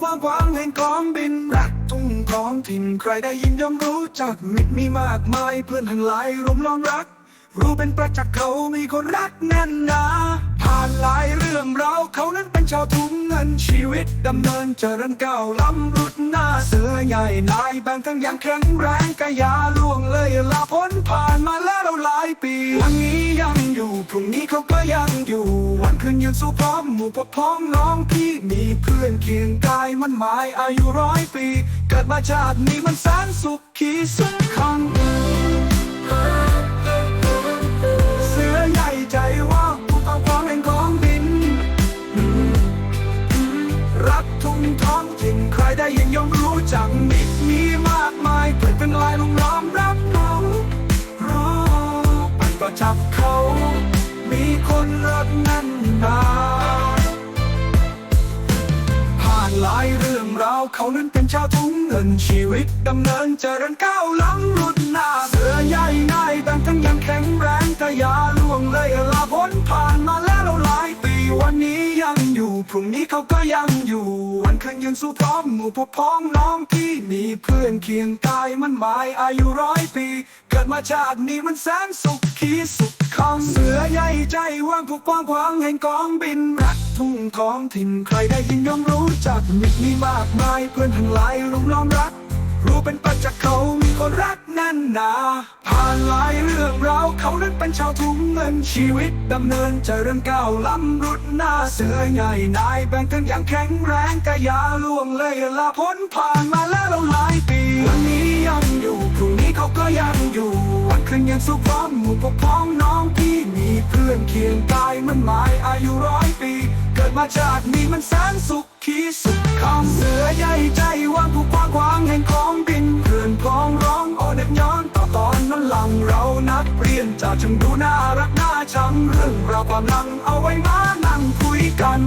ความหวางแห่งกองบินรักทุ่งท้องถิ่นใครได้ยินย่อมรู้จักมิตรมีมากมายเพื่อนทั้งหลายรวมล้อมรัก รู้เป็นประจักษ์เขามีคนรักแน่นหนา ผ่านหลายเรื่องเราวเขานั้นเป็นชาวทุ่งเงินชีวิตดำเนินเจริญก้าวล้ำรุดหน้าเสือใหญ่นายแบ่งทั้งอย่างแข็งแรงกายาล่วงเลยลาพ้นผ่านมาแล้วเราหลายปีวันนี้ยังอยู่พรุ่งนี้เขาก็ยังอยู่ วันคืนยืนสู้พร้อมหมู่พวกพ้องน้องพี่มีเพื่อนเคียงกายมันหมายอายุร้อยปี เกิดมาชาตินี้มันแสนสุขขีสุขขัง จักมิตรมีมากมายเพื่อนเป็นลายลงล้อมรับเรารู้มันก็จับเขา มีคนรักนั่นนาผ่านหลายเรื่องราวเขานั้นเป็นชาวทุ่งเงินชีวิตดำเนินเจริญก้าวล้ำรุ่นหน้าเสือใหญ่ง่ายดังทั้งยังแข็งแรงแต่อยาล่วงเลยลาพ้นผ่านมาแล้วหลายปีวันนี้ยังอยู่พรุ่งนี้เขาก็ยังอยู่ วันคืนยังสู้พร้อมหมู่พวกพ้องน้องที่มีเพื่อนเคียงกายมันหมายอายุร้อยปี เกิดมาชาตินี้มันแสนสุขขีสุขคำเสือใหญ่ใจว่างผูกกว้างขวางแห่งกองบินรักทุ่งท้องถิ่นใครได้ยินย่อมรู้จักมิตรมีมากมายเพื่อนทั้งหลายรุมล้อมรัก รู้เป็นปัจจักเขามีคนรักแน่นหนาผ่านหลาย รื่องราวเขานั้นเป็นชาวทุ่งเงินชีวิตดำเนินเจริญก้าวล้ำรุดหน้าเสือใหญ่นายแบ่งกันอย่างแข็งแรงกายาล่วงเลยลาพ้นผ่านมาแล้วเราหลายปีวันนี้ยังอยู่พรุ่งนี้เขาก็ยังอยู่วันคืนยังสู้พร้อมหมู่พวกพ้องน้องพี่มีเพื่อนเคียงกายมันหมายอายุร้อยปี เกิดมาจากนี้มันแสนสุข จากจึงดูน่ารักน่าชังเรื่องราวความลังเอาไว้มานั่งคุยกัน